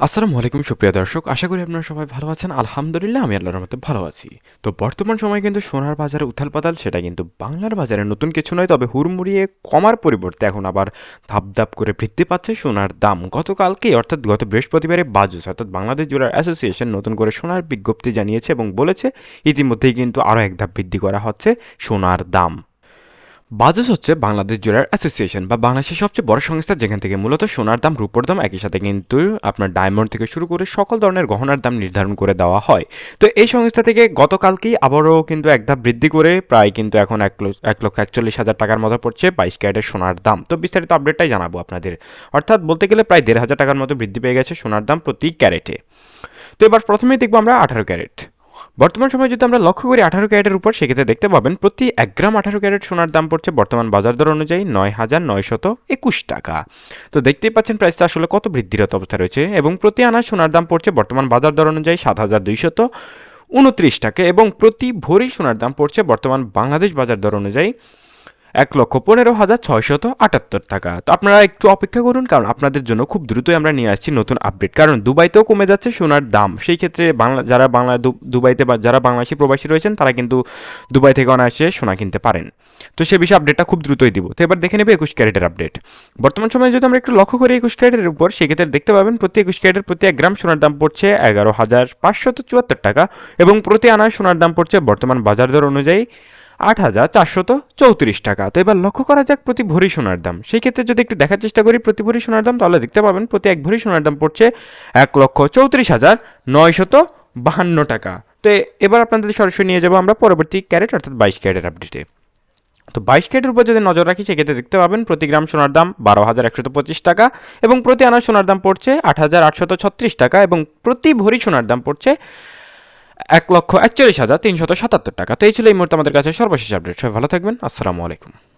আসসালামু আলাইকুম, সুপ্রিয় দর্শক। আশা করি আপনারা সবাই ভালো আছেন। আলহামদুলিল্লাহ, আমি আল্লাহর মধ্যে ভালো আছি। তো বর্তমান সময়ে কিন্তু সোনার বাজারে উথাল পাতাল, সেটা কিন্তু বাংলার বাজারে নতুন কিছু নয়, তবে হুড়মুড়িয়ে কমার পরিবর্তে এখন আবার ধাপ ধাপ করে বৃদ্ধি পাচ্ছে সোনার দাম। গতকালকে, অর্থাৎ গত বৃহস্পতিবারে বাজুস অর্থাৎ বাংলাদেশ জুয়েলার অ্যাসোসিয়েশন নতুন করে সোনার বিজ্ঞপ্তি জানিয়েছে এবং বলেছে, ইতিমধ্যেই কিন্তু আরও এক ধাপ বৃদ্ধি করা হচ্ছে সোনার দাম। বাজাজ হচ্ছে বাংলাদেশ জুয়েলার অ্যাসোসিয়েশন বা বাংলাদেশের সবচেয়ে বড় সংস্থা, যেখান থেকে মূলত সোনার দাম, রূপোর দাম একই সাথে কিন্তু আপনার ডায়মন্ড থেকে শুরু করে সকল ধরনের গহনার দাম নির্ধারণ করে দেওয়া হয়। তো এই সংস্থা থেকে গতকালকেই আবারও কিন্তু এক ধাপ বৃদ্ধি করে প্রায় কিন্তু এখন এক এক লক্ষ একচল্লিশ হাজার টাকার মতো পড়ছে বাইশ ক্যারেটের সোনার দাম। তো বিস্তারিত আপডেটটাই জানাব আপনাদের। অর্থাৎ বলতে গেলে প্রায় দেড় হাজার টাকার মতো বৃদ্ধি পেয়ে গেছে সোনার দাম প্রতি ক্যারেটে। তো এবার প্রথমেই দেখব আমরা আঠারো ক্যারেট। বর্তমান সময় যদি আমরা লক্ষ্য করি আঠারো ক্যারেটের উপর, সেক্ষেত্রে দেখতে পাবেন প্রতি এক গ্রাম আঠারো ক্যারেট সোনার দাম পড়ছে বর্তমান বাজার দর অনুযায়ী নয় হাজার নয়শত একুশ টাকা। তো দেখতেই পাচ্ছেন প্রাইসটা আসলে কত বৃদ্ধিরত অবস্থা রয়েছে এবং প্রতি আনা সোনার দাম পড়ছে বর্তমান বাজার দর অনুযায়ী সাত হাজার দুইশত উনত্রিশ টাকা এবং প্রতি ভরি সোনার দাম পড়ছে বর্তমান বাংলাদেশ বাজার দর অনুযায়ী এক লক্ষ পনেরো হাজার ছয়শত আটাত্তর টাকা। তো আপনারা একটু অপেক্ষা করুন, কারণ আপনাদের জন্য খুব দ্রুতই আমরা নিয়ে আসছি নতুন আপডেট কারণ দুবাইতেও কমে যাচ্ছে সোনার দাম। সেই ক্ষেত্রে বাংলা, যারা বাংলা দুবাইতে বা যারা বাংলাদেশি প্রবাসী রয়েছেন, তারা কিন্তু দুবাই থেকে অনায়াসে সোনা কিনতে পারেন। তো সে বিষয়ে আপডেটটা খুব দ্রুতই দিব। তো এবার দেখে নেবে একুশ ক্যারেটের আপডেট বর্তমান সময়ে যদি আমরা একটু লক্ষ্য করি একুশ ক্যারেটের উপর, সেক্ষেত্রে দেখতে পাবেন প্রতি একুশ ক্যারেটের প্রতি এক গ্রাম সোনার দাম পড়ছে এগারো হাজার পাঁচশত চুয়াত্তর টাকা এবং প্রতি আনায় সোনার দাম পড়ছে বর্তমান বাজার দর অনুযায়ী আট হাজার চারশত চৌত্রিশ টাকা। তো এবার লক্ষ্য করা যাক প্রতি ভরি সোনার দাম। সেই ক্ষেত্রে যদি একটু দেখার চেষ্টা করি, প্রতি ভরি সোনার দাম, তাহলে দেখতে পাবেন প্রতি এক ভরি সোনার দাম পড়ছে এক লক্ষ চৌত্রিশ হাজার নয়শত বাহান্ন টাকা। তো এবার আপনাদের সরাসরি নিয়ে যাব আমরা পরবর্তী ক্যারেট, অর্থাৎ বাইশ ক্যারেটের আপডেটে তো বাইশ ক্যারেটের উপর যদি নজর রাখি, সেক্ষেত্রে দেখতে পাবেন প্রতি গ্রাম সোনার দাম বারো হাজার একশত পঁচিশ টাকা এবং প্রতি আনা সোনার দাম পড়ছে আট হাজার আটশত ছত্রিশ টাকা এবং প্রতি ভরি সোনার দাম পড়ছে এক লক্ষ একচল্লিশ হাজার তিনশত সাতাত্তর টাকা। তো এই ছিল এই মুহূর্তে আমাদের কাছে সর্বশেষ আপডেট সবাই ভালো থাকবেন। আসসালামু আলাইকুম।